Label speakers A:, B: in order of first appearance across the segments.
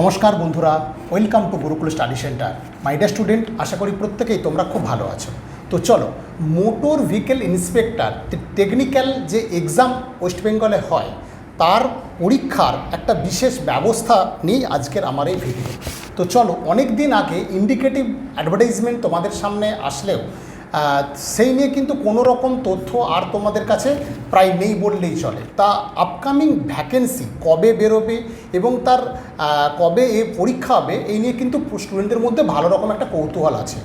A: নমস্কার বন্ধুরা welcome to Gurukul study centre my dear student আশা করি প্রত্যেকেই তোমরা খুব ভালো আছো। তো চলো মোটর ভেহিকেল ইন্সপেক্টর টেকনিক্যাল যে এক্সাম ওয়েস্ট বেঙ্গলে হয়, তার পরীক্ষার একটা বিশেষ ব্যবস্থা নিয়ে আজকের আমার এই ভিডিও তো চলো অনেক দিন আগে ইন্ডিকেটিভ অ্যাডভার্টাইজমেন্ট তোমাদের সামনে আসলেও সেই নিয়ে কিন্তু কোনো রকম তথ্য আর তোমাদের কাছে প্রায় নেই বললেই চলে। তা আপকামিং ভ্যাকেন্সি কবে বেরোবে এবং তার কবে এ পরীক্ষা হবে, এই নিয়ে কিন্তু স্টুডেন্টদের মধ্যে ভালো রকম একটা কৌতূহল আছে।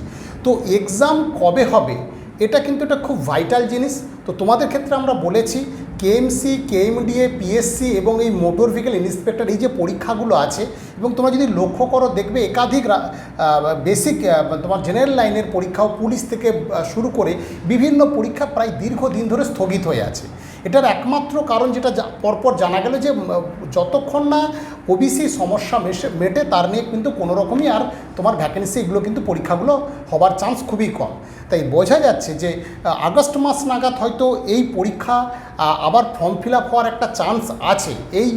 A: তো এক্সাম কবে হবে, এটা কিন্তু একটা খুব ভাইটাল জিনিস। তো তোমাদের ক্ষেত্রে আমরা বলেছি কেএমসি কেএমডিএ পিএসসি এবং এই মোটর ভেহিকেল ইন্সপেক্টর এই যে পরীক্ষাগুলো আছে এবং তোমরা যদি লক্ষ্য করো, দেখবে একাধিক বেসিক তোমার জেনারেল লাইনের পরীক্ষাও পুলিশ থেকে শুরু করে বিভিন্ন পরীক্ষা প্রায় দীর্ঘদিন ধরে স্থগিত হয়ে আছে। এটার একমাত্র কারণ যেটা পরপর জানা গেল যে যতক্ষণ না ওবিসি সমস্যা মেশে মেটে, তার নিয়ে কিন্তু কোনো রকমই আর তোমার ভ্যাকেন্সি এগুলো কিন্তু পরীক্ষাগুলো হবার চান্স খুবই কম। তাই বোঝা যাচ্ছে যে আগস্ট মাস নাগাদ হয়তো এই পরীক্ষা আবার ফর্ম ফিল আপ হওয়ার একটা চান্স আছে। এই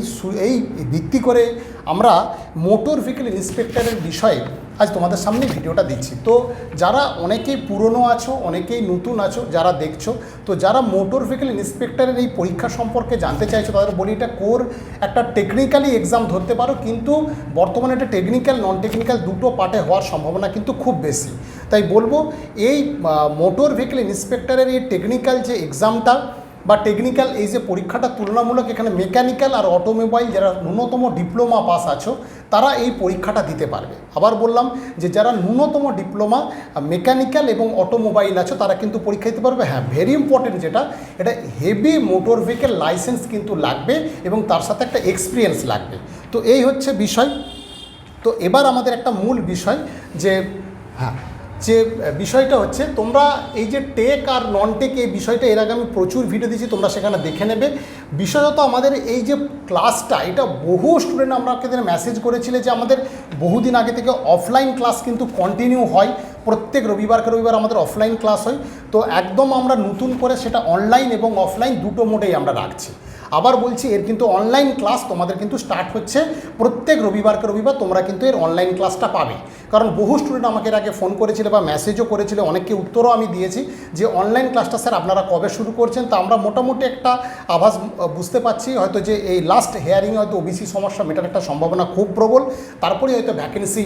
A: এই ভিত্তি করে আমরা মোটর ভেহিকেল ইন্সপেক্টরের বিষয়ে আজ তোমাদের সামনে ভিডিওটা দিচ্ছি। তো যারা অনেকেই পুরনো আছো, অনেকেই নতুন আছো, যারা দেখছ, তো যারা মোটর ভেহিকেল ইন্সপেক্টরের এই পরীক্ষা সম্পর্কে জানতে চাইছো, তাদের বলি এটা কোর একটা টেকনিক্যালি এক্সাম ধরতে পারো, কিন্তু বর্তমানে এটা টেকনিক্যাল নন টেকনিক্যাল দুটো পার্টে হওয়ার সম্ভাবনা কিন্তু খুব বেশি। তাই বলব, এই মোটর ভেহিকেল ইন্সপেক্টরের এই টেকনিক্যাল যে এক্সামটা বা টেকনিক্যাল এই যে পরীক্ষাটা তুলনামূলক এখানে মেকানিক্যাল আর অটোমোবাইল যারা ন্যূনতম ডিপ্লোমা পাস আছো, তারা এই পরীক্ষাটা দিতে পারবে। আবার বললাম যে যারা ন্যূনতম ডিপ্লোমা মেকানিক্যাল এবং অটোমোবাইল আছো, তারা কিন্তু পরীক্ষা দিতে পারবে। হ্যাঁ ভেরি ইম্পর্টেন্ট যেটা, এটা হেভি মোটর ভেহিকেল লাইসেন্স কিন্তু লাগবে এবং তার সাথে একটা এক্সপিরিয়েন্স লাগবে। তো এই হচ্ছে বিষয়। তো এবার আমাদের একটা মূল বিষয় যে হ্যাঁ যে বিষয়টা হচ্ছে তোমরা এই যে টেক আর নন টেক এই বিষয়টা, এর আগে আমি প্রচুর ভিডিও দিয়েছি, তোমরা সেখানে দেখে নেবে। বিশেষত আমাদের এই যে ক্লাসটা এটা বহু স্টুডেন্ট আমাকে মেসেজ করেছিলে যে আমাদের বহুদিন আগে থেকে অফলাইন ক্লাস কিন্তু কন্টিনিউ হয়। প্রত্যেক রবিবারকে রবিবার আমাদের অফলাইন ক্লাস হয়। তো একদম আমরা নতুন করে সেটা অনলাইন এবং অফলাইন দুটো মোডেই আমরা রাখছি। আবার বলছি, এর কিন্তু অনলাইন ক্লাস তোমাদের কিন্তু স্টার্ট হচ্ছে প্রত্যেক রবিবারকে রবিবার তোমরা কিন্তু এর অনলাইন ক্লাসটা পাবে। কারণ বহু স্টুডেন্ট আমাকে এর আগে ফোন করেছিল বা মেসেজও করেছিল, অনেককে উত্তরও আমি দিয়েছি যে অনলাইন ক্লাসটা স্যার আপনারা কবে শুরু করছেন, তা আমরা মোটামুটি একটা আভাস বুঝতে পারছি। হয়তো যে এই লাস্ট হেয়ারিংয়ে হয়তো ওবিসি সমস্যা মেটার একটা সম্ভাবনা খুব প্রবল, তারপরে হয়তো ভ্যাকেন্সি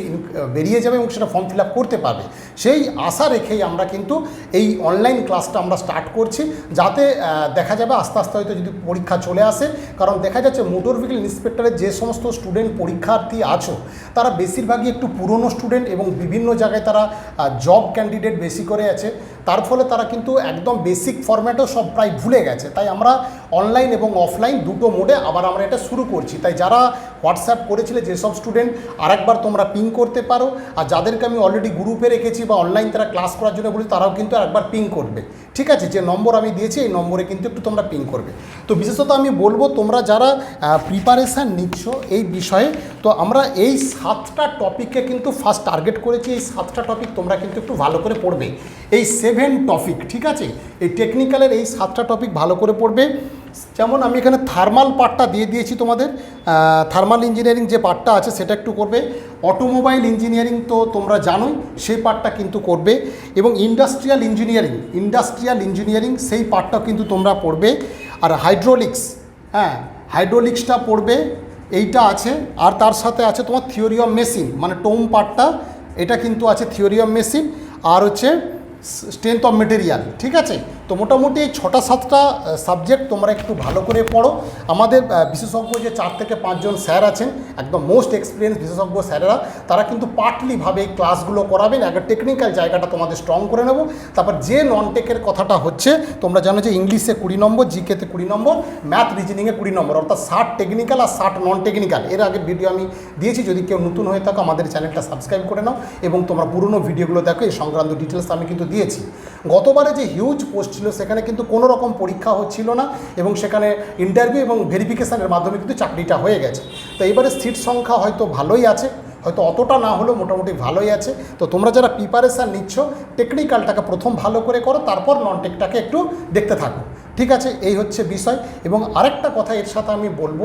A: বেরিয়ে যাবে এবং সেটা ফর্ম ফিল করতে পারবে। সেই আশা রেখেই আমরা কিন্তু এই অনলাইন ক্লাসটা আমরা স্টার্ট করছি, যাতে দেখা যাবে আস্তে আস্তে হয়তো যদি পরীক্ষা চলে আসে কারণ দেখা যাচ্ছে মোটর ভেহিকেল ইন্সপেক্টরের যে সমস্ত স্টুডেন্ট পরীক্ষার্থী আছো, তারা বেশিরভাগই একটু পুরনো স্টুডেন্ট এবং বিভিন্ন জায়গায় তারা জব ক্যান্ডিডেট বেশি করে আছে। তার ফলে তারা কিন্তু একদম বেসিক ফরম্যাটও সব প্রায় ভুলে গেছে। তাই আমরা অনলাইন এবং অফলাইন দুটো মোডে আবার আমরা এটা শুরু করছি। তাই যারা হোয়াটসঅ্যাপ করেছিলে, যেসব স্টুডেন্ট আরেকবার তোমরা পিং করতে পারো। আর যাদেরকে আমি অলরেডি গ্রুপে রেখেছি বা অনলাইন তারা ক্লাস করার জন্য বলি তারাও কিন্তু একবার পিং করবে। ঠিক আছে? যে নম্বর আমি দিয়েছি, এই নম্বরে কিন্তু একটু তোমরা পিং করবে। তো বিশেষত আমি বলব, তোমরা যারা প্রিপারেশান নিচ্ছ এই বিষয়ে, তো আমরা এই সাতটা টপিককে কিন্তু ফার্স্ট টার্গেট করেছি। এই সাতটা টপিক তোমরা কিন্তু একটু ভালো করে পড়বে। এই সেভেন টপিক, ঠিক আছে? এই টেকনিক্যালের এই সাতটা টপিক ভালো করে পড়বে। যেমন আমি এখানে থার্মাল পার্টটা দিয়ে দিয়েছি তোমাদের। থার্মাল ইঞ্জিনিয়ারিং যে পার্টটা আছে সেটা একটু করবে। অটোমোবাইল ইঞ্জিনিয়ারিং তো তোমরা জানোই সেই পার্টটা কিন্তু করবে। এবং ইন্ডাস্ট্রিয়াল ইঞ্জিনিয়ারিং ইন্ডাস্ট্রিয়াল ইঞ্জিনিয়ারিং সেই পার্টটাও কিন্তু তোমরা পড়বে। আর হাইড্রোলিক্স হ্যাঁ হাইড্রোলিক্সটা পড়বে। এইটা আছে। আর তার সাথে আছে তোমার থিওরি অফ মেশিন মানে টোম পার্টটা এটা কিন্তু আছে থিওরি অফ মেশিন আর হচ্ছে স্ট্রেংথ অফ মেটেরিয়াল ঠিক আছে? তো মোটামুটি এই ছটা, সাতটা সাবজেক্ট তোমরা একটু ভালো করে পড়ো। আমাদের বিশেষজ্ঞ যে চার থেকে পাঁচজন স্যার আছেন, একদম মোস্ট এক্সপিরিয়েন্স বিশেষজ্ঞ স্যারেরা, তারা কিন্তু পার্টলিভাবে এই ক্লাসগুলো করাবেন। একটা টেকনিক্যাল জায়গাটা তোমাদের স্ট্রং করে নেব। তারপর যে নন টেকের কথাটা হচ্ছে, তোমরা জানো যে ইংলিশে কুড়ি নম্বর জিকেতে কুড়ি নম্বর ম্যাথ রিজনিংয়ে কুড়ি নম্বর, অর্থাৎ ষাট টেকনিক্যাল আর ষাট নন টেকনিক্যাল এর আগে ভিডিও আমি দিয়েছি, যদি কেউ নতুন হয়ে থাকো, আমাদের চ্যানেলটা সাবস্ক্রাইব করে নাও। এবং তোমরা পুরনো ভিডিওগুলো দেখো এই সংক্রান্ত ডিটেলস আমি কিন্তু দিয়েছি। গতবারে যে হিউজ পোস্ট ছিল, সেখানে কিন্তু কোনো রকম পরীক্ষা হচ্ছিল না এবং সেখানে ইন্টারভিউ এবং ভেরিফিকেশানের মাধ্যমে কিন্তু চাকরিটা হয়ে গেছে। তো এবারে সিট সংখ্যা হয়তো ভালোই আছে, হয়তো অতটা না হলেও মোটামুটি ভালোই আছে। তো তোমরা যারা প্রিপারেশান নিচ্ছ টেকনিক্যালটাকে প্রথম ভালো করে করো, তারপর নন টেকটাকে একটু দেখতে থাকো। ঠিক আছে, এই হচ্ছে বিষয়। এবং আরেকটা কথা এর সাথে আমি বলব,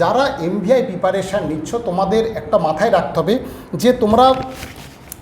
A: যারা এমভিআই প্রিপারেশান নিচ্ছ, তোমাদের একটা মাথায় রাখতে হবে যে তোমরা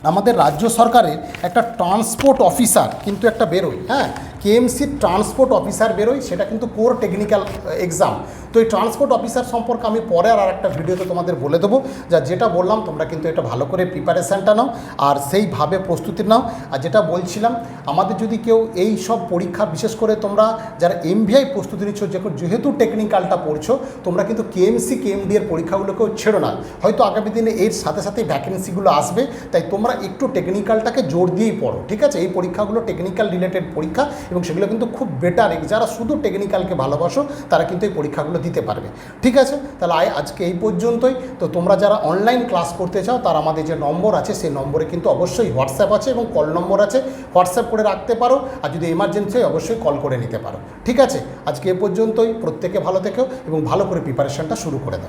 A: আমাদের রাজ্য সরকারের একটা ট্রান্সপোর্ট অফিসার কিন্তু একটা বেরোয় হ্যাঁ? কেএমসির ট্রান্সপোর্ট অফিসার বেরোয়, সেটা কিন্তু কোর টেকনিক্যাল এক্সাম তো এই ট্রান্সপোর্ট অফিসার সম্পর্কে আমি পরে আর একটা ভিডিওতে তোমাদের বলে দেবো। যা যেটা বললাম, তোমরা কিন্তু এটা ভালো করে প্রিপারেশানটা নাও আর সেইভাবে প্রস্তুতি নাও। আর যেটা বলছিলাম, আমাদের যদি কেউ এই সব পরীক্ষা, বিশেষ করে তোমরা যারা এমভিআই প্রস্তুতি নিচ্ছ যেহেতু টেকনিক্যালটা পড়ছো, তোমরা কিন্তু কেএমসি কেএমডি এর পরীক্ষাগুলোকেও ছেড়ো না। হয়তো আগামী দিনে এর সাথে সাথে ভ্যাকেন্সিগুলো আসবে, তাই তোমরা একটু টেকনিক্যালটাকে জোর দিয়েই পড়ো, ঠিক আছে? এই পরীক্ষাগুলো টেকনিক্যাল রিলেটেড পরীক্ষা এবং সেগুলো কিন্তু খুব বেটার যারা শুধু টেকনিক্যালকে ভালোবাসো, তারা কিন্তু এই পরীক্ষাগুলো দিতে পারবে। ঠিক আছে? তাহলে আয় আজকে এই পর্যন্তই। তো তোমরা যারা অনলাইন ক্লাস করতে চাও, তার আমাদের যে নম্বর আছে, সেই নম্বরে কিন্তু অবশ্যই হোয়াটসঅ্যাপ আছে এবং কল নম্বর আছে। হোয়াটসঅ্যাপ করে রাখতে পারো আর যদি এমার্জেন্সি হয়, অবশ্যই কল করে নিতে পারো। ঠিক আছে? আজকে এ পর্যন্তই। প্রত্যেকে ভালো থেকেও এবং ভালো করে প্রিপারেশনটা শুরু করে দাও।